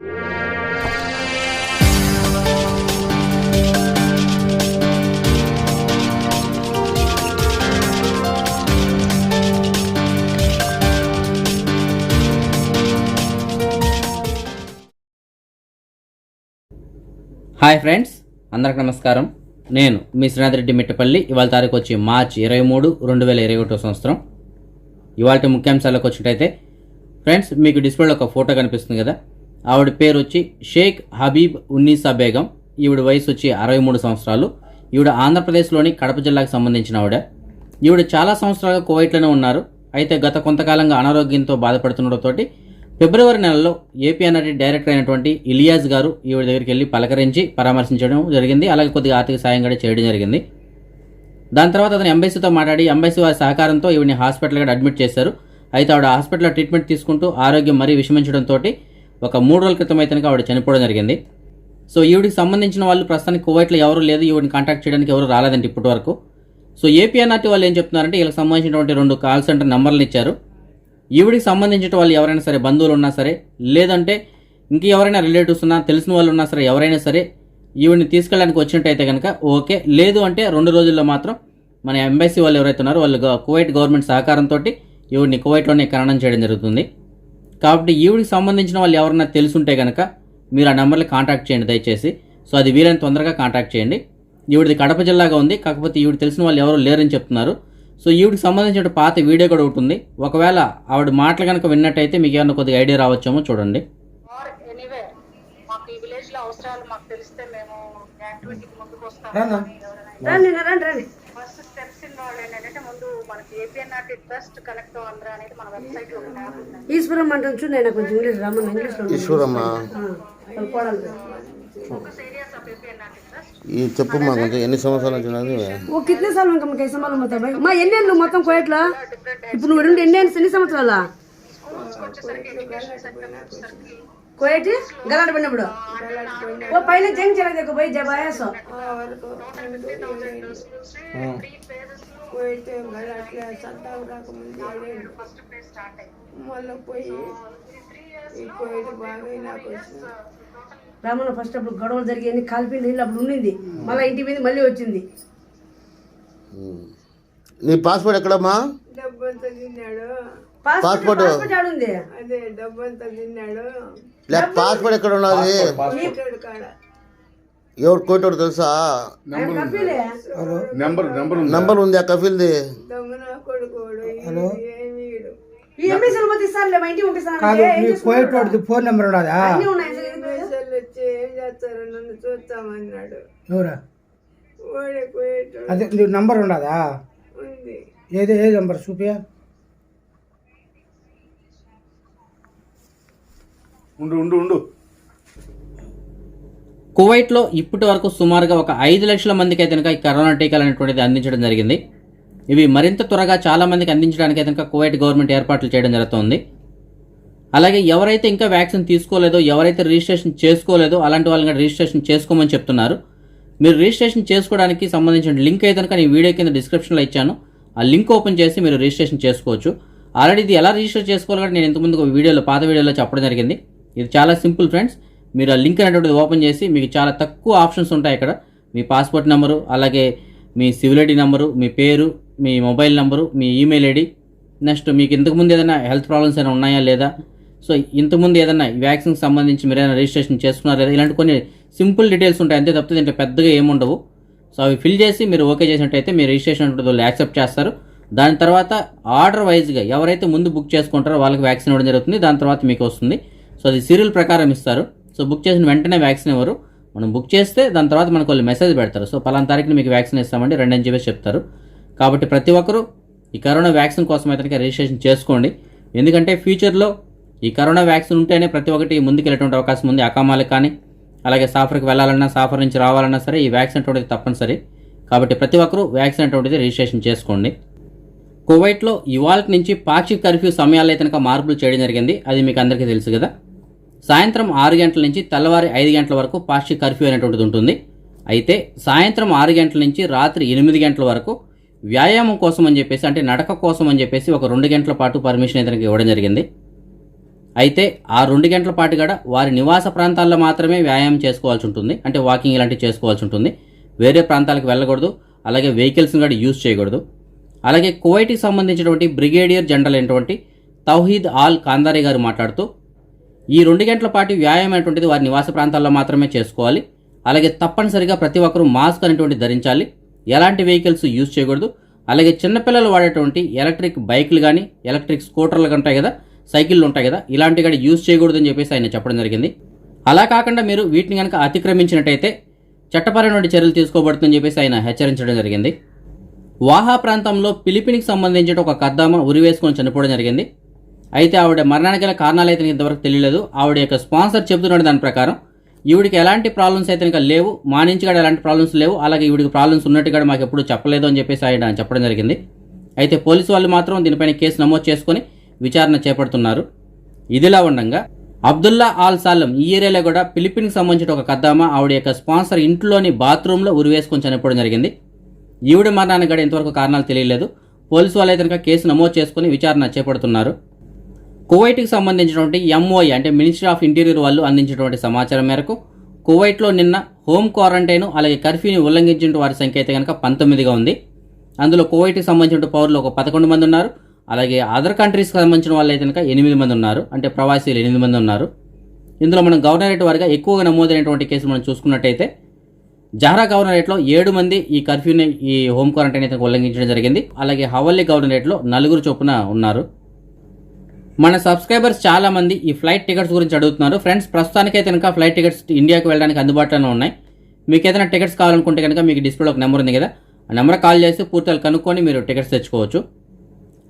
Hi friends అందరికి నమస్కారం. నేను మీ శ్రీనాథ్ రెడ్డి మిట్టపల్లి. ఇవాళ తారీఖు వచ్చి మార్చ్ ఇరవై మూడు రెండు వేల ఇరవై ఒకటో సంవత్సరం. ఇవాళ ముఖ్యాంశాలకు వచ్చినట్టయితే ఫ్రెండ్స్ మీకు డిస్ప్లేలో ఒక ఫోటో కనిపిస్తుంది కదా? ఆవిడ పేరు వచ్చి షేక్ హబీబ్ ఉన్నీసా బేగం. ఈవిడ వయసు వచ్చి అరవై మూడు సంవత్సరాలు. ఈవిడ ఆంధ్రప్రదేశ్లోని కడప జిల్లాకు సంబంధించిన ఆవిడ. ఈవిడ చాలా సంవత్సరాలుగా కోవైట్లోనే ఉన్నారు. అయితే గత కొంతకాలంగా అనారోగ్యంతో బాధపడుతుండటంతో ఫిబ్రవరి నెలలో ఏపీ ఏపీఎన్ఆర్టీ డైరెక్టర్ అయినటువంటి ఇలియాస్ గారు ఈవిడ దగ్గరికి వెళ్ళి పలకరించి పరామర్శించడం జరిగింది. అలాగే కొద్దిగా ఆర్థిక సాయం కూడా చేయడం జరిగింది. దాని తర్వాత అతను ఎంబైసీతో మాట్లాడి ఎంబైసీ వారి సహకారంతో ఈవిని హాస్పిటల్ కూడా అడ్మిట్ చేశారు. అయితే ఆవిడ హాస్పిటల్లో ట్రీట్మెంట్ తీసుకుంటూ ఆరోగ్యం మరీ విషమించడంతో ఒక మూడు రోజుల క్రితం అయితే ఆవిడ చనిపోవడం జరిగింది. సో ఈవిడికి సంబంధించిన వాళ్ళు ప్రస్తుతానికి కువైట్లో ఎవరు లేదు ఈవిడిని కాంటాక్ట్ చేయడానికి ఎవరు రాలేదండి ఇప్పటి వరకు. సో ఏపీఎన్ఆర్టీ వాళ్ళు ఏం చెప్తున్నారంటే వీళ్ళకి సంబంధించినటువంటి రెండు కాల్ సెంటర్ నెంబర్లు ఇచ్చారు. ఈవిడికి సంబంధించిన వాళ్ళు ఎవరైనా సరే బంధువులు ఉన్నా సరే లేదంటే ఇంక ఎవరైనా రిలేటివ్స్ ఉన్నా తెలిసిన వాళ్ళు ఉన్నా సరే ఎవరైనా సరే ఈవిడిని తీసుకెళ్ళడానికి వచ్చినట్టయితే కనుక ఓకే. లేదు అంటే రెండు రోజుల్లో మాత్రం మన ఎంబసీ వాళ్ళు ఎవరైతే ఉన్నారో వాళ్ళు కువైట్ గవర్నమెంట్ సహకారంతో ఈవిడిని కువైట్లోనే ఖననం చేయడం జరుగుతుంది. కాబట్టి ఈవిడికి సంబంధించిన వాళ్ళు ఎవరైనా తెలుసుంటే కనుక మీరు ఆ నెంబర్ని కాంటాక్ట్ చేయండి దయచేసి. సో అది వీలైన తొందరగా కాంటాక్ట్ చేయండి. ఈవిడిది కడప జిల్లాగా ఉంది. కాకపోతే ఈవిడ తెలిసిన వాళ్ళు ఎవరు లేరని చెప్తున్నారు. సో ఈవిడికి సంబంధించిన పాత వీడియో కూడా ఒకటి ఉంది. ఒకవేళ ఆవిడ మాటలు కనుక విన్నట్టయితే మీకు ఏమన్నా కొద్దిగా ఐడియా రావచ్చేమో చూడండి. ఆర్ ఎనీవేర్ మాకు ఈ విలేజ్లో అవసరాలు మాకు తెలిస్తే మేము వెబ్సైట్ ఈశ్వరమ్మ అంటే నేను కొంచెం ఇంగ్లీష్ రామన్ ఇంగ్లీష్ ఈ చెప్పు మా కొంచెం ఎన్ని సంవత్సరాలు వచ్చినది ఓ కిత్నే సార్ మొత్తం మా ఎన్ని ఏళ్ళు మొత్తం కోయట్లా? ఇప్పుడు నువ్వు రెండు ఎన్ని ఎన్ని సంవత్సరాలా? కోయటి? గలాట పడినప్పుడు? ఓ పైన జంగ్ చేయలేదు పోయి జబాయాసం. పోయితే మళ్ళీ అట్లా సంతానం రాకముందు మళ్ళీ పోయి ఈ బాగా నాకు వచ్చింది. రామన్న ఫస్ట్ అప్పుడు గొడవలు జరిగింది కాలిపోయింది నీళ్ళు అప్పుడు ఉండింది మళ్ళీ ఇంటి మీద మళ్ళీ వచ్చింది. నీ పాస్పోర్ట్ ఎక్కడమ్మా? తిన్నాడు. పాస్పోర్ట్ అదే తిన్నాడు. పాస్పోర్ట్ ఎక్కడ ఉన్నది? ఎవరు కోటోడు తెలుసా? ఆయన కప్పిలే నంబర్ ఉంది. ఆ కఫీల్ది. పంపిస్తాను. కాదు మీ కోయటోడిది ఫోన్ నెంబర్ ఉన్నదా? ఎవరా? అదే నీ నంబర్ ఉంది. ఏది ఏ నంబర్? చూపియా? ఉండు ఉండు ఉండు. కువైట్లో ఇప్పటి వరకు సుమారుగా ఒక ఐదు లక్షల మందికి అయితే కనుక ఈ కరోనా టీకాలు అనేటువంటిది అందించడం జరిగింది. ఇవి మరింత త్వరగా చాలా మందికి అందించడానికి అయితే కనుక కువైట్ గవర్నమెంట్ ఏర్పాట్లు చేయడం జరుగుతుంది. అలాగే ఎవరైతే ఇంకా వ్యాక్సిన్ తీసుకోలేదో ఎవరైతే రిజిస్ట్రేషన్ చేసుకోలేదో అలాంటి వాళ్ళని కూడా రిజిస్ట్రేషన్ చేసుకోమని చెప్తున్నారు. మీరు రిజిస్ట్రేషన్ చేసుకోవడానికి సంబంధించిన లింక్ అయితే కనుక నేను వీడియో కింద డిస్క్రిప్షన్లో ఇచ్చాను. ఆ లింక్ ఓపెన్ చేసి మీరు రిజిస్ట్రేషన్ చేసుకోవచ్చు. ఆల్రెడీ ఇది ఎలా రిజిస్టర్ చేసుకోవాలి నేను ఇంతకుముందు ఒక వీడియోలో పాత వీడియోలో చెప్పడం జరిగింది. ఇది చాలా సింపుల్ ఫ్రెండ్స్. మీరు ఆ లింక్ అనేటువంటిది ఓపెన్ చేసి మీకు చాలా తక్కువ ఆప్షన్స్ ఉంటాయి ఇక్కడ మీ పాస్పోర్ట్ నెంబరు అలాగే మీ సివిల్ ఐడి నెంబరు మీ పేరు మీ మొబైల్ నెంబరు మీ ఈమెయిల్ ఐడి. నెక్స్ట్ మీకు ఇంతకుముందు ఏదైనా హెల్త్ ప్రాబ్లమ్స్ ఏమైనా ఉన్నాయా లేదా? సో ఇంతకుముందు ఏదైనా వ్యాక్సిన్కి సంబంధించి మీరు ఏదైనా రిజిస్ట్రేషన్ చేసుకున్నారా లేదా? ఇలాంటి కొన్ని సింపుల్ డీటెయిల్స్ ఉంటాయి. అంతే తప్పితే దీంట్లో పెద్దగా ఏముండవు సో అవి ఫిల్ చేసి మీరు ఓకే చేసినట్టయితే మీరు రిజిస్ట్రేషన్ వాళ్ళు యాక్సెప్ట్ చేస్తారు. దాని తర్వాత ఆర్డర్ వైజ్గా ఎవరైతే ముందు బుక్ చేసుకుంటారో వాళ్ళకి వ్యాక్సిన్ ఇవ్వడం జరుగుతుంది. దాని తర్వాత మీకు వస్తుంది. సో అది సీరియల్ ప్రకారం ఇస్తారు. సో బుక్ చేసిన వెంటనే వ్యాక్సిన్ ఇవ్వరు మనం బుక్ చేస్తే దాని తర్వాత మనకు వాళ్ళు మెసేజ్ పెడతారు. సో పలానా తారీఖున మీకు వ్యాక్సిన్ ఇస్తామండి రెండు అని చెప్పేసి చెప్తారు. కాబట్టి ప్రతి ఒక్కరూ ఈ కరోనా వ్యాక్సిన్ కోసం అయితే రిజిస్ట్రేషన్ చేసుకోండి. ఎందుకంటే ఫ్యూచర్లో ఈ కరోనా వ్యాక్సిన్ ఉంటేనే ప్రతి ఒక్కటి ముందుకెళ్ళేటువంటి అవకాశం ఉంది. అకామాలకు కానీ అలాగే సాఫర్కి వెళ్ళాలన్నా సాఫర్ నుంచి రావాలన్నా సరే ఈ వ్యాక్సిన్ అటువంటిది తప్పనిసరి. కాబట్టి ప్రతి ఒక్కరూ వ్యాక్సిన్ అటువంటిది రిజిస్ట్రేషన్ చేసుకోండి. కువైట్లో ఇవాళ నుంచి పాక్షిక కర్ఫ్యూ సమయాల్లో అయితే మార్పులు చేయడం జరిగింది. అది మీకు అందరికీ తెలుసు కదా. సాయంత్రం ఆరు గంటల నుంచి తెల్లవారి ఐదు గంటల వరకు పాక్షిక కర్ఫ్యూ అనేటువంటిది ఉంటుంది. అయితే సాయంత్రం ఆరు గంటల నుంచి రాత్రి ఎనిమిది గంటల వరకు వ్యాయామం కోసం అని చెప్పేసి అంటే నడక కోసం అని చెప్పేసి ఒక రెండు గంటల పాటు పర్మిషన్ ఇతనికి ఇవ్వడం జరిగింది. అయితే ఆ రెండు గంటల పాటు కూడా వారి నివాస ప్రాంతాల్లో మాత్రమే వ్యాయామం చేసుకోవాల్సి ఉంటుంది. అంటే వాకింగ్ ఇలాంటివి చేసుకోవాల్సి ఉంటుంది. వేరే ప్రాంతాలకు వెళ్ళకూడదు. అలాగే వెహికల్స్ని కూడా యూజ్ చేయకూడదు. అలాగే కువైట్కి సంబంధించినటువంటి బ్రిగేడియర్ జనరల్ అయినటువంటి తౌహీద్ ఆల్ కాందారి గారు మాట్లాడుతూ ఈ రెండు గంటల పాటు వ్యాయామం అనేటువంటిది వారి నివాస ప్రాంతాల్లో మాత్రమే చేసుకోవాలి. అలాగే తప్పనిసరిగా ప్రతి ఒక్కరూ మాస్క్ అనేటువంటి ధరించాలి. ఎలాంటి వెహికల్స్ యూజ్ చేయకూడదు. అలాగే చిన్నపిల్లలు వాడేటువంటి ఎలక్ట్రిక్ బైక్లు కానీ ఎలక్ట్రిక్ స్కూటర్లు ఉంటాయి కదా సైకిళ్ళు ఉంటాయి కదా ఇలాంటివి కానీ యూజ్ చేయకూడదు అని చెప్పేసి ఆయన చెప్పడం జరిగింది. అలా కాకుండా మీరు వీటిని కనుక అతిక్రమించినట్టయితే చట్టపరమైన చర్యలు తీసుకోబడుతుందని చెప్పేసి ఆయన హెచ్చరించడం జరిగింది. వాహా ప్రాంతంలో పిలిపినికి సంబంధించిన ఒక కద్దామ ఉరివేసుకొని చనిపోవడం జరిగింది. అయితే ఆవిడ మరణానికి గల కారణాలు అయితే ఇంతవరకు తెలియలేదు. ఆవిడ యొక్క స్పాన్సర్ చెబుతున్నాడు దాని ప్రకారం ఈవిడికి ఎలాంటి ప్రాబ్లమ్స్ అయితే ఇంకా లేవు మా నుంచి కూడా ఎలాంటి ప్రాబ్లమ్స్ లేవు అలాగే ఈవిడికి ప్రాబ్లమ్స్ ఉన్నట్టు కూడా మాకు ఎప్పుడు చెప్పలేదు అని చెప్పేసి ఆయన చెప్పడం జరిగింది. అయితే పోలీసు వాళ్ళు మాత్రం దీనిపైన కేసు నమోదు చేసుకొని విచారణ చేపడుతున్నారు. ఇదిలా ఉండగా అబ్దుల్లా ఆల్ సాలం ఈ ఏరియాలో కూడా ఫిలిపిన్కి సంబంధించిన ఒక కద్దామ ఆవిడ యొక్క స్పాన్సర్ ఇంట్లోని బాత్రూంలో ఉరివేసుకొని చనిపోవడం జరిగింది. ఈవిడ మరణానికి కూడా ఇంతవరకు కారణాలు తెలియలేదు. పోలీసు వాళ్ళు అయితే కనుక కేసు నమోదు చేసుకుని విచారణ చేపడుతున్నారు. కువైట్కి సంబంధించినటువంటి ఎంఓఐ అంటే మినిస్ట్రీ ఆఫ్ ఇంటీరియర్ వాళ్ళు అందించినటువంటి సమాచారం మేరకు కువైట్లో నిన్న హోమ్ క్వారంటైన్ అలాగే కర్ఫ్యూని ఉల్లంఘించిన వారి సంఖ్య అయితే కనుక పంతొమ్మిదిగా ఉంది. అందులో కువైట్కి సంబంధించిన పౌరులు ఒక పదకొండు మంది ఉన్నారు. అలాగే అదర్ కంట్రీస్కి సంబంధించిన వాళ్ళు అయితే కనుక ఎనిమిది మంది ఉన్నారు. అంటే ప్రవాసీలు ఎనిమిది మంది ఉన్నారు. ఇందులో మనం గవర్నరేట్ వారిగా ఎక్కువగా నమోదైనటువంటి కేసులు మనం చూసుకున్నట్టయితే జహరా గవర్నరేట్లో ఏడు మంది ఈ కర్ఫ్యూని ఈ హోమ్ క్వారంటైన్ అయితే ఉల్లంఘించడం జరిగింది. అలాగే హవల్లీ గవర్నరేట్లో నలుగురు చొప్పున ఉన్నారు. మన సబ్స్క్రైబర్స్ చాలా మంది ఈ ఫ్లైట్ టికెట్స్ గురించి అడుగుతున్నారు. ఫ్రెండ్స్ ప్రస్తుతానికైతే కనుక ఫ్లైట్ టికెట్స్ ఇండియాకి వెళ్ళడానికి అందుబాటులోనే ఉన్నాయి. మీకు ఏదైనా టికెట్స్ కావాలనుకుంటే కనుక మీకు డిస్ప్లేలో ఒక నెంబర్ ఉంది కదా ఆ నెంబర్ కాల్ చేసి పూర్తిగా కనుక్కొని మీరు టికెట్స్ తెచ్చుకోవచ్చు.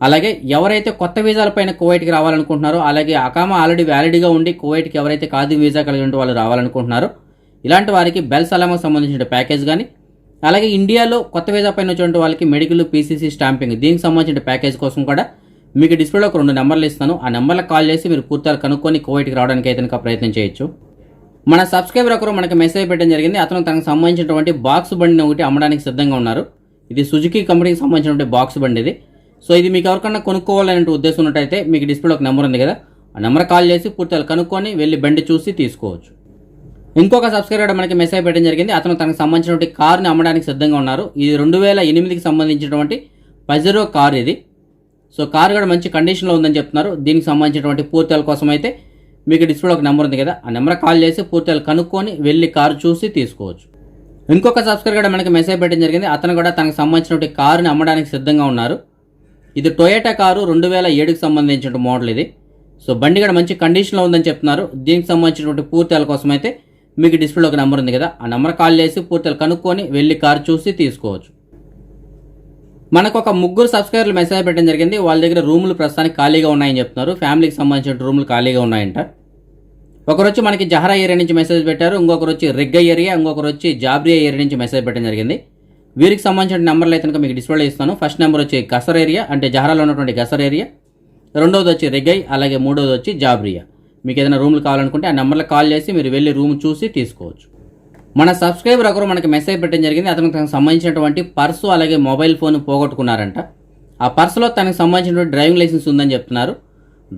అలాగే ఎవరైతే కొత్త వీసాల పైన కువైట్కి రావాలనుకుంటున్నారో అలాగే అకామా ఆల్రెడీ వ్యాలిడ్గా ఉండి కువైట్కి ఎవరైతే కాదు వీసా కలిగి ఉంటే వాళ్ళు రావాలనుకుంటున్నారో ఇలాంటి వారికి బెల్ సలామాకు సంబంధించిన ప్యాకేజ్ కానీ అలాగే ఇండియాలో కొత్త వీసా పైన వచ్చినటువంటి వాళ్ళకి మెడికల్ పీసీసీ స్టాంపింగ్ దీనికి సంబంధించిన ప్యాకేజ్ కోసం కూడా మీకు డిస్ప్లేలో ఒక రెండు నెంబర్లు ఇస్తాను. ఆ నెంబర్లకు కాల్ చేసి మీరు పూర్తిగా కనుక్కొని కువైట్కి రావడానికి అయితే కనుక ప్రయత్నం చేయొచ్చు. మన సబ్స్క్రైబర్ ఒకరు మనకి మెసేజ్ పెట్టడం జరిగింది. అతను తనకు సంబంధించినటువంటి బాక్స్ బండిని ఒకటి అమ్మడానికి సిద్ధంగా ఉన్నారు. ఇది సుజుకి కంపెనీకి సంబంధించినటువంటి బాక్స్ బండి ఇది. సో ఇది మీకు ఎవరికన్నా కొనుక్కోవాలనే ఉద్దేశం ఉన్నట్టయితే మీకు డిస్ప్లేలో ఒక నెంబర్ ఉంది కదా. ఆ నెంబర్ కాల్ చేసి పూర్తిగా కనుక్కొని వెళ్ళి బండి చూసి తీసుకోవచ్చు. ఇంకొక సబ్స్క్రైబర్ మనకి మెసేజ్ పెట్టడం జరిగింది. అతను తనకు సంబంధించినటువంటి కార్ని అమ్మడానికి సిద్ధంగా ఉన్నారు. ఇది రెండు వేల ఎనిమిదికి సంబంధించినటువంటి పజరో కార్ ఇది. సో కార్ కూడా మంచి కండిషన్లో ఉందని చెప్తున్నారు. దీనికి సంబంధించినటువంటి పూర్తిల కోసం అయితే మీకు డిస్ప్లేలో ఒక నెంబర్ ఉంది కదా ఆ నెంబర్ కాల్ చేసి పూర్తిగా కనుక్కొని వెళ్ళి కారు చూసి తీసుకోవచ్చు. ఇంకొక సబ్స్క్రైబర్ కూడా మనకి మెసేజ్ పెట్టడం జరిగింది. అతను కూడా తనకు సంబంధించినటువంటి కారుని అమ్మడానికి సిద్ధంగా ఉన్నారు. ఇది టొయోటా కారు రెండు వేల ఏడుకి సంబంధించిన మోడల్ ఇది. సో బండి కూడా మంచి కండిషన్లో ఉందని చెప్తున్నారు. దీనికి సంబంధించినటువంటి పూర్తిల కోసం అయితే మీకు డిస్ప్లేలో ఒక నెంబర్ ఉంది కదా ఆ నెంబర్ కాల్ చేసి పూర్తిగా కనుక్కొని వెళ్ళి కారు చూసి తీసుకోవచ్చు. మనకు ఒక ముగ్గురు సబ్స్క్రైబర్లు మెసేజ్ పెట్టడం జరిగింది. వాళ్ళ దగ్గర రూములు ప్రస్తుతానికి ఖాళీగా ఉన్నాయని చెప్తున్నారు. ఫ్యామిలీకి సంబంధించిన రూములు ఖాళీగా ఉన్నాయంట. ఒకరొచ్చి మనకి జహరా ఏరియా నుంచి మెసేజ్ పెట్టారు. ఇంకొకరు వచ్చి రిగ్గ ఏరియా ఇంకొకరు వచ్చి జాబ్రియా ఏరియా నుంచి మెసేజ్ పెట్టడం జరిగింది. వీరికి సంబంధించిన నెంబర్లు అయితే కనుక మీకు డిస్ప్లే ఇస్తాను. ఫస్ట్ నెంబర్ వచ్చి గసర్ ఏరియా అంటే జహరాలో ఉన్నటువంటి గసర్ ఏరియా. రెండవది వచ్చి రిగై అలాగే మూడవది వచ్చి జాబ్రియా. మీకు ఏదైనా రూమ్లు కావాలనుకుంటే ఆ నెంబర్లకు కాల్ చేసి మీరు వెళ్ళి రూమ్ చూసి తీసుకోవచ్చు. మన సబ్స్క్రైబర్ ఒకరు మనకి మెసేజ్ పెట్టడం జరిగింది. అతనికి తనకు సంబంధించినటువంటి పర్సు అలాగే మొబైల్ ఫోన్ పోగొట్టుకున్నారంట. ఆ పర్సులో తనకు సంబంధించినటువంటి డ్రైవింగ్ లైసెన్స్ ఉందని చెప్తున్నారు.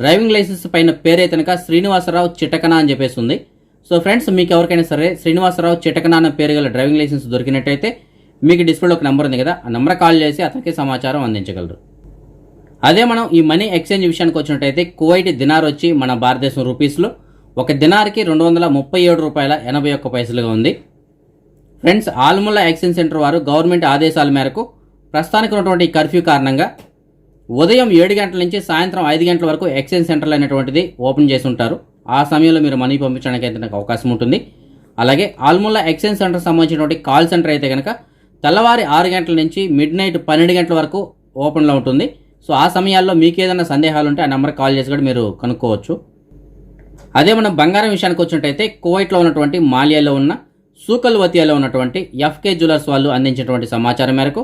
డ్రైవింగ్ లైసెన్స్ పైన పేరు తనక శ్రీనివాసరావు చిటకన అని చెప్పేసి ఉంది. సో ఫ్రెండ్స్ మీకు ఎవరికైనా సరే శ్రీనివాసరావు చిటకన అన్న పేరు గల డ్రైవింగ్ లైసెన్స్ దొరికినట్టయితే మీకు డిస్ప్లేలో ఒక నెంబర్ ఉంది కదా ఆ నెంబర్ కాల్ చేసి అతనికి సమాచారం అందించగలరు. అదే మనం ఈ మనీ ఎక్స్చేంజ్ విషయానికి వచ్చినట్టయితే కువైట్ దినార్ వచ్చి మన భారతదేశం రూపీస్లో ఒక దినార్కి రెండు వందల ముప్పై ఏడు రూపాయల ఎనభై ఒక్క పైసలుగా ఉంది. Friends Al Mulla exchange centre వారు గవర్నమెంట్ ఆదేశాల మేరకు ప్రస్తుతానికి ఉన్నటువంటి కర్ఫ్యూ కారణంగా ఉదయం ఏడు గంటల నుంచి సాయంత్రం ఐదు గంటల వరకు ఎక్స్చేంజ్ సెంటర్లు అనేటువంటిది ఓపెన్ చేసి ఉంటారు ఆ సమయంలో మీరు మనీ పంపించడానికి అయితే నాకు అవకాశం ఉంటుంది. అలాగే ఆల్ముల్లా ఎక్స్చేంజ్ సెంటర్ సంబంధించినటువంటి కాల్ సెంటర్ అయితే కనుక తెల్లవారి ఆరు గంటల నుంచి మిడ్ నైట్ పన్నెండు గంటల వరకు ఓపెన్లో ఉంటుంది. సో ఆ సమయాల్లో మీకు ఏదైనా సందేహాలు ఉంటే ఆ నెంబర్ కాల్ చేసి కూడా మీరు కనుక్కోవచ్చు. అదే మనం బంగారం విషయానికి వచ్చినట్టయితే కువైట్లో ఉన్నటువంటి మాలియాలో ఉన్న సూకల్వతియాలో ఉన్నటువంటి ఎఫ్కే జ్యువెలర్స్ వాళ్ళు అందించినటువంటి సమాచారం మేరకు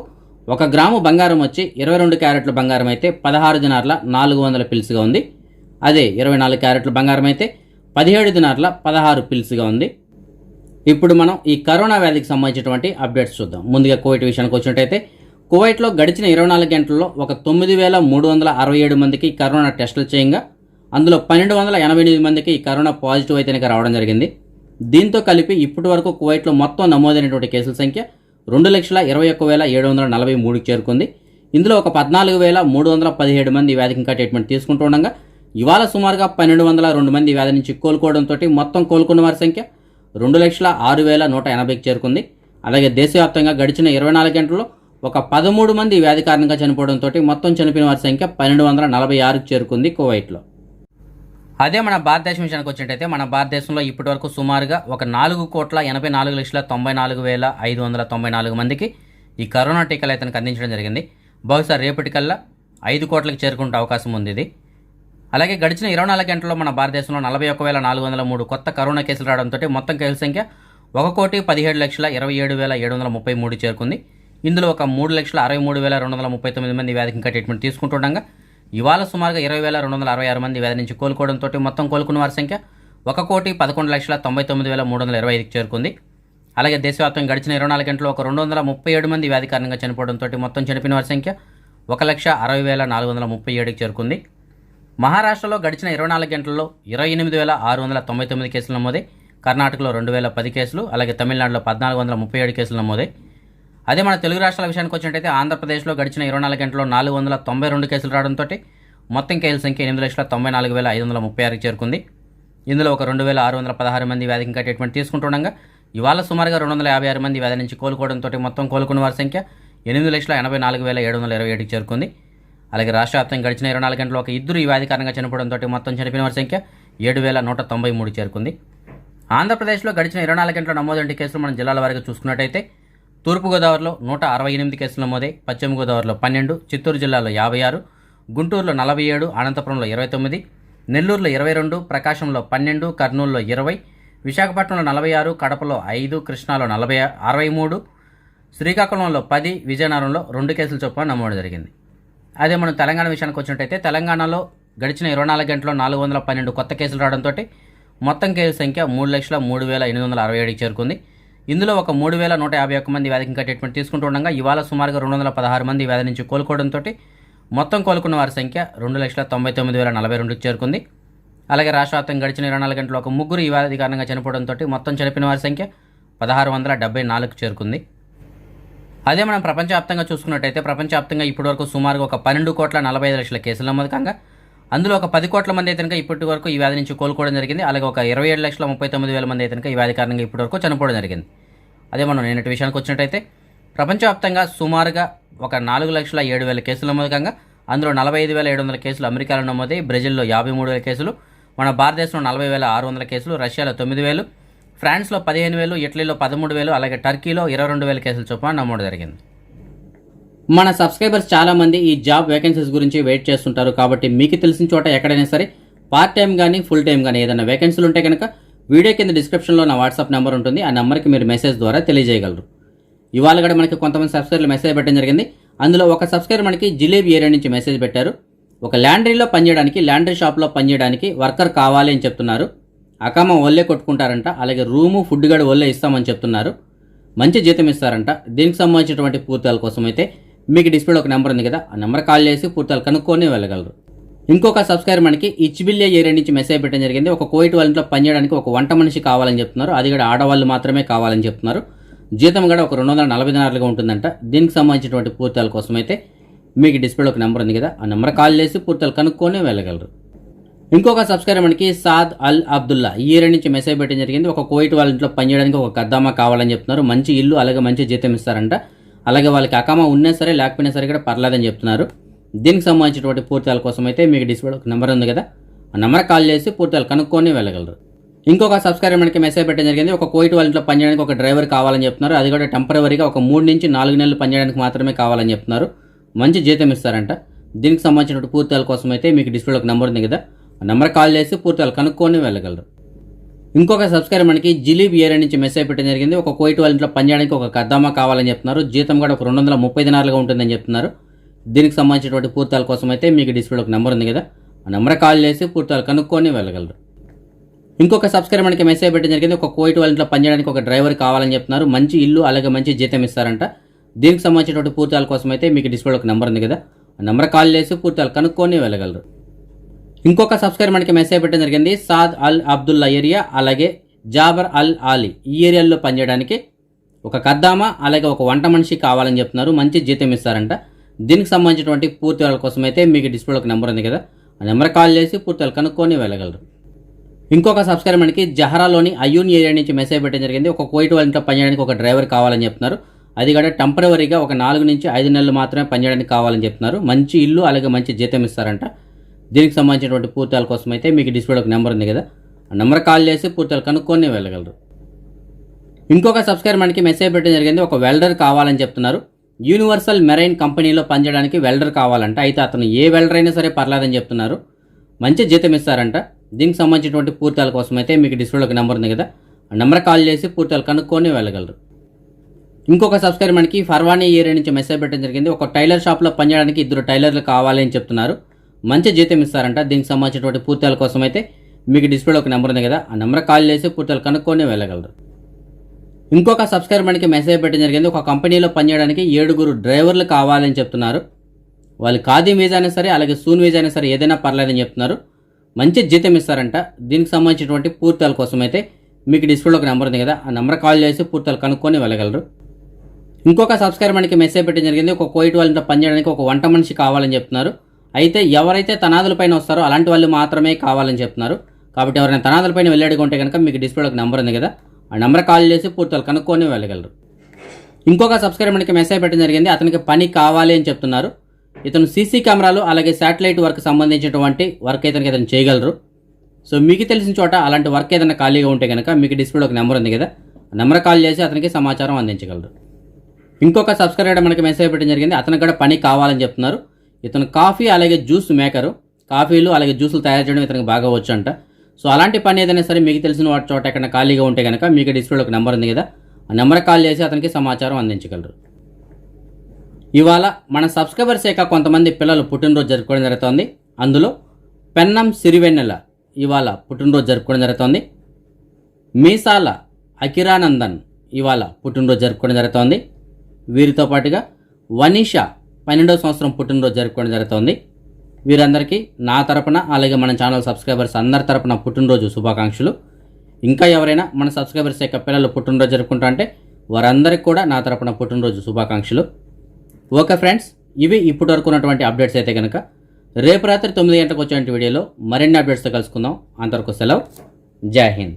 ఒక గ్రాము బంగారం వచ్చి ఇరవై రెండు క్యారెట్ల బంగారం అయితే పదహారు దినార్ల నాలుగు వందల పిల్స్గా ఉంది. అదే ఇరవై నాలుగు క్యారెట్ల బంగారం అయితే పదిహేడు దినార్ల పదహారు పిల్స్గా ఉంది. ఇప్పుడు మనం ఈ కరోనా వ్యాధికి సంబంధించినటువంటి అప్డేట్స్ చూద్దాం. ముందుగా కోవిడ్ విషయానికి వచ్చినట్టయితే కువైట్లో గడిచిన ఇరవై నాలుగు గంటల్లో ఒక తొమ్మిది వేల మూడు వందల అరవై ఏడు మందికి కరోనా టెస్టులు చేయంగా అందులో పన్నెండు వందల ఎనభై ఎనిమిది మందికి ఈ కరోనా పాజిటివ్ అయితే రావడం జరిగింది. దీంతో కలిపి ఇప్పటి వరకు కువైట్లో మొత్తం నమోదైనటువంటి కేసుల సంఖ్య రెండు లక్షల ఇరవై ఒక్క వేల ఏడు వందల నలభై మూడుకి చేరుకుంది. ఇందులో ఒక పద్నాలుగు వేల మూడు వందల పదిహేడు మంది వ్యాధికి ఇంకా ట్రీట్మెంట్ తీసుకుంటుండగా ఇవాళ సుమారుగా పన్నెండు వందల రెండు మంది వ్యాధి నుంచి కోలుకోవడంతో మొత్తం కోలుకున్న వారి సంఖ్య రెండు లక్షల ఆరు వేల నూట ఎనభైకి చేరుకుంది. అలాగే దేశవ్యాప్తంగా గడిచిన ఇరవై నాలుగు గంటల్లో ఒక పదమూడు మంది వ్యాధి కారణంగా చనిపోవడంతో మొత్తం చనిపోయిన వారి సంఖ్య పన్నెండు వందల నలభై ఆరుకి చేరుకుంది కువైట్లో. అదే మన భారతదేశం విషయానికి వచ్చినట్టయితే మన భారతదేశంలో ఇప్పటివరకు సుమారుగా ఒక నాలుగు కోట్ల ఎనభై నాలుగు లక్షల తొంభై నాలుగు వేల ఐదు వందల తొంభై నాలుగు మందికి ఈ కరోనా టీకాలు అయితే అందించడం జరిగింది. బహుశా రేపటికల్లా ఐదు కోట్లకు చేరుకుంటే అవకాశం ఉంది ఇది. అలాగే గడిచిన ఇరవై నాలుగు గంటల్లో మన భారతదేశంలో నలభై ఒక్క వేల నాలుగు వందల మూడు కొత్త కరోనా కేసులు రావడంతో మొత్తం కేసుల సంఖ్య ఒక కోటి పదిహేడు లక్షల ఇరవై ఏడు వేల ఏడు వందల ముప్పై మూడు చేరుకుంది. ఇందులో ఒక మూడు లక్షల అరవై మూడు వేల రెండు వందల ముప్పై తొమ్మిది మంది వ్యాధికి ఇంకా ట్రీట్మెంట్ తీసుకుంటుండగా ఇవాళ సుమారుగా ఇరవై వేల రెండు వందల అరవై ఆరు మంది వ్యాధి నుంచి కోలుకోవడంతో మొత్తం కోలుకున్న వారి సంఖ్య ఒక కోటి పదకొండు లక్షల తొంభై తొమ్మిది వేల మూడు వందల ఇరవై ఐదుకి చేరుకుంది. అలాగే దేశవ్యాప్తంగా గడిచిన ఇరవై నాలుగు గంటల్లో ఒక రెండు వందల ముప్పై ఏడు మంది వ్యాధి కారణంగా చనిపోవడంతో మొత్తం చనిపోయిన వారి సంఖ్య ఒక లక్ష అరవై వేల నాలుగు వందల ముప్పై ఏడుకి చేరుకుంది. మహారాష్ట్రలో గడిచిన ఇరవై నాలుగు గంటల్లో ఇరవై ఎనిమిది వేల ఆరు వందల తొంభై తొమ్మిది కేసులు నమోదై. కర్ణాటకలో రెండు వేల పది కేసులు అలాగే తమిళనాడులో పద్నాలుగు వందల ముప్పై ఏడు కేసులు నమోదై. అదే మన తెలుగు రాష్ట్రాల విషయానికి వచ్చినట్టయితే ఆంధ్రప్రదేశ్లో గడిచిన ఇరవై నాలుగు గంటల్లో నాలుగు వందల తొంభై రెండు కేసులు రావడంతో మొత్తం కేసుల సంఖ్య ఎనిమిది లక్షల తొంభై నాలుగు వేల ఐదు వందల ముప్పై ఆరుకి చేరుకుంది. ఇందులో ఒక రెండు వేల ఆరు వందల పదహారు మంది వ్యాధికి ఇంకా ట్రీట్మెంట్ తీసుకుంటుండగా ఇవాళ సుమారుగా రెండు వందల యాభై ఆరు మంది వ్యాధి నుంచి కోలుకోవడంతో మొత్తం కోలుకున్న వారి సంఖ్య ఎనిమిది లక్షల ఎనభై నాలుగు వేల ఏడు వందల ఇరవై ఏడుకి చేరుకుంది. అలాగే రాష్ట్ర వ్యాప్తంగా గడిచిన ఇరవై నాలుగు గంటల్లో ఒక ఇద్దరు ఈ వ్యాధి కారణంగా చనిపోవడంతో మొత్తం చనిపోయిన వారి సంఖ్య ఏడు వేల నూట తొంభై మూడు చేరుకుంది. ఆంధ్రప్రదేశ్లో గడిచిన ఇరవై నాలుగు గంటల నమోదైన కేసులు మనం జిల్లాల వారికి చూసుకున్నట్టయితే తూర్పుగోదావరిలో నూట అరవై ఎనిమిది కేసులు నమోదై పశ్చిమ గోదావరిలో పన్నెండు చిత్తూరు జిల్లాలో యాభై ఆరు గుంటూరులో నలభై ఏడు అనంతపురంలో ఇరవై తొమ్మిది నెల్లూరులో ఇరవై రెండు ప్రకాశంలో పన్నెండు కర్నూలులో ఇరవై విశాఖపట్నంలో నలభై ఆరు కడపలో ఐదు కృష్ణాలో నలభై అరవై మూడు శ్రీకాకుళంలో పది విజయనగరంలో రెండు కేసుల చొప్పున నమోదు జరిగింది. అదే మనం తెలంగాణ విషయానికి వచ్చినట్టయితే తెలంగాణలో గడిచిన ఇరవై నాలుగు గంటల్లో నాలుగు వందల పన్నెండు కొత్త కేసులు రావడంతో మొత్తం కేసుల సంఖ్య మూడు లక్షల మూడు వేల ఎనిమిది వందల అరవై ఏడుకి చేరుకుంది. ఇందులో ఒక మూడు వేల నూట యాభై ఒక్క మంది వ్యాధికి ఇంకా ట్రీట్మెంట్ తీసుకుంటుండగా ఇవాళ సుమారుగా రెండు వందల పదహారు మంది వ్యాధి నుంచి కోలుకోవడంతో మొత్తం కోలుకున్న వారి సంఖ్య రెండు లక్షల తొంభై తొమ్మిది వేల నలభై రెండుకి చేరుకుంది. అలాగే రాష్ట్ర వ్యాప్తంగా గడిచిన ఇరవై నాలుగు గంటలు ఒక ముగ్గురు ఈ వ్యాధి కారణంగా చనిపోవడంతో మొత్తం చనిపోయిన వారి సంఖ్య పదహారు వందల డెబ్బై నాలుగు చేరుకుంది. అదే మనం ప్రపంచవ్యాప్తంగా చూసుకున్నట్టయితే ప్రపంచవ్యాప్తంగా ఇప్పటివరకు సుమారుగా ఒక పన్నెండు కోట్ల నలభై ఐదు లక్షల కేసులు నమోదు కాగా అందులో ఒక పది కోట్ల మంది అయితే కనుక ఇప్పటి వరకు ఈ వ్యాధి నుంచి కోలుకోవడం జరిగింది. అలాగే ఒక ఇరవై ఏడు లక్షల ముప్పై తొమ్మిది వేల మంది అయితే కనుక ఈ వ్యాధి కారణంగా ఇప్పటి వరకు చనిపోవడం జరిగింది. అదే మనం నిన్నటి విషయానికి వచ్చినట్టయితే ప్రపంచవ్యాప్తంగా సుమారుగా ఒక నాలుగు లక్షల ఏడు వేల కేసులు నమోదుకంగా అందులో నలభై ఐదు వేల ఏడు వందల కేసులు అమెరికాలో నమోదై బ్రెజిల్లో యాభై మూడు వేల కేసులు మన భారతదేశంలో నలభై వేల ఆరు వందల కేసులు రష్యాలో తొమ్మిది వేలు ఫ్రాన్స్లో పదిహేను వేలు ఇటలీలో పదమూడు వేలు అలాగే టర్కీలో ఇరవై రెండు వేల కేసులు చొప్పున నమోదు జరిగింది. మన సబ్స్క్రైబర్స్ చాలా మంది ఈ జాబ్ వేకెన్సీస్ గురించి వెయిట్ చేస్తుంటారు కాబట్టి మీకు తెలిసిన చోట ఎక్కడైనా సరే పార్ట్ టైం కానీ ఫుల్ టైం కానీ ఏదైనా వేకెన్సీలు ఉంటే కనుక వీడియో కింద డిస్క్రిప్షన్లో నా వాట్సాప్ నెంబర్ ఉంటుంది. ఆ నెంబర్కి మీరు మెసేజ్ ద్వారా తెలియజేయగలరు. ఇవాళ కూడా మనకి కొంతమంది సబ్స్క్రైబర్లు మెసేజ్ పెట్టడం జరిగింది. అందులో ఒక సబ్స్క్రైబర్ మనకి జిలేబీ ఏరియా నుంచి మెసేజ్ పెట్టారు. ఒక ల్యాండ్రీలో పనిచేయడానికి ల్యాండ్రీ షాప్లో పనిచేయడానికి వర్కర్ కావాలి అని చెప్తున్నారు. అకామ ఒళ్ళే కొట్టుకుంటారంట అలాగే రూము ఫుడ్ గడు ఒళ్ళే ఇస్తామని చెప్తున్నారు. మంచి జీతం ఇస్తారంట. దీనికి సంబంధించినటువంటి పూర్తాల కోసం అయితే మీకు డిస్ప్లేలో ఒక నెంబర్ ఉంది కదా ఆ నెంబర్ కాల్ చేసి పూర్తాలు కనుక్కొని వెళ్ళగలరు. ఇంకొక సబ్స్క్రైబర్ మనకి ఇచ్చిబిల్లియా ఏరియా నుంచి మెసేజ్ పెట్టడం జరిగింది. ఒక కోయిట్ వాళ్ళ ఇంట్లో పనిచేయడానికి ఒక వంట మనిషి కావాలని చెప్తున్నారు. అది కూడా ఆడవాళ్ళు మాత్రమే కావాలని చెప్తున్నారు. జీతం కూడా ఒక రెండు వందల నలభై దినాలుగా ఉంటుందంట. దీనికి సంబంధించినటువంటి పూర్తాల కోసం అయితే మీకు డిస్ప్లేలో ఒక నెంబర్ ఉంది కదా ఆ నెంబర్ కాల్ చేసి పూర్తాలు కనుక్కొని వెళ్ళగలరు. ఇంకొక సబ్స్క్రైబర్ మనకి సాద్ అల్ అబ్దుల్లా. ఈ ఏరియా నుంచి మెసేజ్ పెట్టడం జరిగింది. ఒక కోయిట్ వాళ్ళ ఇంట్లో పనిచేయడానికి ఒక కద్దామా కావాలని చెప్తున్నారు. మంచి ఇల్లు అలాగే మంచి జీతం ఇస్తారంట. అలాగే వాళ్ళకి అకామా ఉన్నా సరే లేకపోయినా సరే కూడా పర్లేదని చెప్తున్నారు. దీనికి సంబంధించినటువంటి పూర్తాల కోసం అయితే మీకు డిస్ప్లే ఒక నెంబర్ ఉంది కదా. ఆ నెంబర్ కాల్ చేసి పూర్తాలు కనుక్కొని వెళ్ళగలరు. ఇంకొక సబ్స్క్రైబర్ మనకి మెసేజ్ పెట్టడం జరిగింది. ఒక కోయిట్ వాళ్ళ ఇంట్లో పనిచేయడానికి ఒక డ్రైవర్ కావాలని చెప్తున్నారు. అది కూడా టెంపరీగా ఒక మూడు నుంచి నాలుగు నెలలు పనిచేయడానికి మాత్రమే కావాలని చెప్తున్నారు. మంచి జీతం ఇస్తారంట. దీనికి సంబంధించిన పూర్తాల కోసం అయితే మీకు డిస్ప్లేలో ఒక నెంబర్ ఉంది కదా. ఆ నెంబర్ కాల్ చేసి పూర్తాలు కనుక్కొని వెళ్ళగలరు. ఇంకొక సబ్స్క్రైబర్ మనకి జిలీబ్ ఏరియా నుంచి మెసేజ్ పెట్టడం జరిగింది. ఒక కోయిట్ వాళ్ళ ఇంట్లో పనిచేయడానికి ఒక కద్దామా కావాలని చెప్తున్నారు. జీతం కూడా ఒక రెండు వందల ముప్పై దినాలుగా ఉంటుందని చెప్తున్నారు. దీనికి సంబంధించినటువంటి పూర్తాల కోసం అయితే మీకు డిస్ప్లేలో ఒక నెంబర్ ఉంది కదా. ఆ నెంబర్ కాల్ చేసి పూర్తాలు కనుక్కొని వెళ్ళగలరు. ఇంకొక సబ్స్క్రైబర్ మనకి మెసేజ్ పెట్టడం జరిగింది. ఒక కోయిట్ వాళ్ళ ఇంట్లో పనిచేయడానికి ఒక డ్రైవర్ కావాలని చెప్తున్నారు. మంచి ఇల్లు అలాగే మంచి జీతం ఇస్తారంట. దీనికి సంబంధించినటువంటి పూర్తాల కోసం అయితే మీకు డిస్ప్లేలో ఒక నెంబర్ ఉంది కదా. ఆ నెంబర్ కాల్ చేసి పూర్తాలు కనుక్కొని వెళ్ళగలరు. ఇంకొక సబ్స్క్రైబర్ మనకి మెసేజ్ పెట్టడం జరిగింది. సాద్ అల్ అబ్దుల్లా ఏరియా అలాగే జాబర్ అల్ ఆలీ ఈ ఏరియాల్లో పనిచేయడానికి ఒక కద్దామా అలాగే ఒక వంట మనిషి కావాలని చెప్తున్నారు. మంచి జీతం ఇస్తారంట. దీనికి సంబంధించినటువంటి పూర్తి వాళ్ళ కోసం అయితే మీకు డిస్ప్లేలో ఒక నెంబర్ ఉంది కదా. ఆ నెంబర్ కాల్ చేసి పూర్తి వాళ్ళు కనుక్కొని వెళ్ళగలరు. ఇంకొక సబ్స్క్రైబర్ మనకి జహరాలోని అయ్యూన్ ఏరియా నుంచి మెసేజ్ పెట్టడం జరిగింది. ఒక కోయిట్ వాళ్ళ ఇంట్లో పనిచేయడానికి ఒక డ్రైవర్ కావాలని చెప్తున్నారు. అది కూడా టెంపరవరీగా ఒక నాలుగు నుంచి ఐదు నెలలు మాత్రమే పనిచేయడానికి కావాలని చెప్తున్నారు. మంచి ఇల్లు అలాగే మంచి జీతం ఇస్తారంట. దీనికి సంబంధించినటువంటి పూర్తాల కోసం అయితే మీకు డిస్ప్లేలో ఒక నెంబర్ ఉంది కదా. ఆ నెంబర్ కాల్ చేసి పూర్తాలు కనుక్కొని వెళ్ళగలరు. ఇంకొక సబ్స్క్రైబర్ మనకి మెసేజ్ పెట్టడం జరిగింది. ఒక వెల్డర్ కావాలని చెప్తున్నారు. యూనివర్సల్ మెరైన్ కంపెనీలో పనిచేయడానికి వెల్డర్ కావాలంట. అయితే అతను ఏ వెల్డర్ అయినా సరే పర్లేదని చెప్తున్నారు. మంచి జీతం ఇస్తారంట. దీనికి సంబంధించినటువంటి పూర్తాల కోసం అయితే మీకు డిస్ప్లేలో ఒక నెంబర్ ఉంది కదా. ఆ నెంబర్ కాల్ చేసి పూర్తాలు కనుక్కొని వెళ్ళగలరు. ఇంకొక సబ్స్క్రైబర్ మనకి ఫర్వానీ ఏరియా నుంచి మెసేజ్ పెట్టడం జరిగింది. ఒక టైలర్ షాప్లో పనిచేయడానికి ఇద్దరు టైలర్లు కావాలి అని చెప్తున్నారు. మంచి జీతం ఇస్తారంట. దీనికి సంబంధించినటువంటి పూర్తాల కోసం అయితే మీకు డిస్ప్లేలో ఒక నెంబర్ ఉంది కదా ఆ నెంబర్ కాల్ చేసి పూర్తాలు కనుక్కొని వెళ్ళగలరు. ఇంకొక సబ్స్క్రైబర్కి మనకి మెసేజ్ పెట్టడం జరిగింది. ఒక కంపెనీలో పనిచేయడానికి ఏడుగురు డ్రైవర్లు కావాలని చెప్తున్నారు. వాళ్ళు ఖాదీ వీజా అయినా సరే అలాగే సూన్ వీజా అయినా సరే ఏదైనా పర్లేదని చెప్తున్నారు. మంచి జీతం ఇస్తారంట. దీనికి సంబంధించినటువంటి పూర్తాల కోసం అయితే మీకు డిస్ప్లేలో ఒక నెంబర్ ఉంది కదా ఆ నెంబర్ కాల్ చేసి పూర్తాలు కనుక్కొని వెళ్ళగలరు. ఇంకొక సబ్స్క్రైబర్కి మనకి మెసేజ్ పెట్టడం జరిగింది. ఒక కోయిట్ వాళ్ళతో పనిచేయడానికి ఒక వంట మనిషి కావాలని చెప్తున్నారు. అయితే ఎవరైతే తనాదుల పైన వస్తారో అలాంటి వాళ్ళు మాత్రమే కావాలని చెప్తున్నారు. కాబట్టి ఎవరైనా తనాదుల పైన వెళ్ళాడు ఉంటే కనుక మీకు డిస్ప్లేలో ఒక నెంబర్ ఉంది కదా ఆ నెంబర్ కాల్ చేసి పూర్తిగా కనుక్కొని వెళ్ళగలరు. ఇంకొక సబ్స్క్రైబర్ మనకి మెసేజ్ పెట్టడం జరిగింది అతనికి పని కావాలి అని చెప్తున్నారు. ఇతను సీసీ కెమెరాలు అలాగే శాటిలైట్ వర్క్ సంబంధించినటువంటి వర్క్ అయితే ఇతను చేయగలరు. సో మీకు తెలిసిన చోట అలాంటి వర్క్ ఏదైనా ఖాళీగా ఉంటే కనుక మీకు డిస్ప్లేలో ఒక నెంబర్ ఉంది కదా ఆ నెంబర్ కాల్ చేసి అతనికి సమాచారం అందించగలరు. ఇంకొక సబ్స్క్రైబర్ మనకి మెసేజ్ పెట్టడం జరిగింది అతనికి కూడా పని కావాలని చెప్తున్నారు. ఇతను కాఫీ అలాగే జ్యూస్ మేకరు. కాఫీలు అలాగే జ్యూసులు తయారు చేయడం ఇతనికి బాగా వచ్చు అంట సో అలాంటి పని ఏదైనా సరే మీకు తెలిసిన వాటి చోట ఎక్కడ ఖాళీగా ఉంటే కనుక మీకు డిస్ప్లేలో ఒక నెంబర్ ఉంది కదా ఆ నెంబర్ కాల్ చేసి అతనికి సమాచారం అందించగలరు. ఇవాళ మన సబ్స్క్రైబర్స్ యొక్క కొంతమంది పిల్లలు పుట్టినరోజు జరుపుకోవడం జరుగుతోంది. అందులో పెన్నం సిరివెన్నెల ఇవాళ పుట్టినరోజు జరుపుకోవడం జరుగుతోంది. మీసాల అకిరానందన్ ఇవాళ పుట్టినరోజు జరుపుకోవడం జరుగుతోంది. వీరితో పాటుగా వనీషా పన్నెండవ సంవత్సరం పుట్టినరోజు జరుపుకోవడం జరుగుతోంది. వీరందరికీ నా తరపున అలాగే మన ఛానల్ సబ్స్క్రైబర్స్ అందరి తరపున పుట్టినరోజు శుభాకాంక్షలు. ఇంకా ఎవరైనా మన సబ్స్క్రైబర్స్ యొక్క పిల్లలు పుట్టినరోజు జరుపుకుంటా అంటే వారందరికీ కూడా నా తరపున పుట్టినరోజు శుభాకాంక్షలు. ఓకే ఫ్రెండ్స్ ఇవి ఇప్పటి వరకు ఉన్నటువంటి అప్డేట్స్ అయితే కనుక రేపు రాత్రి తొమ్మిది గంటలకు వచ్చే వీడియోలో మరిన్ని అప్డేట్స్తో కలుసుకుందాం. అంతవరకు సెలవు. జై హింద్.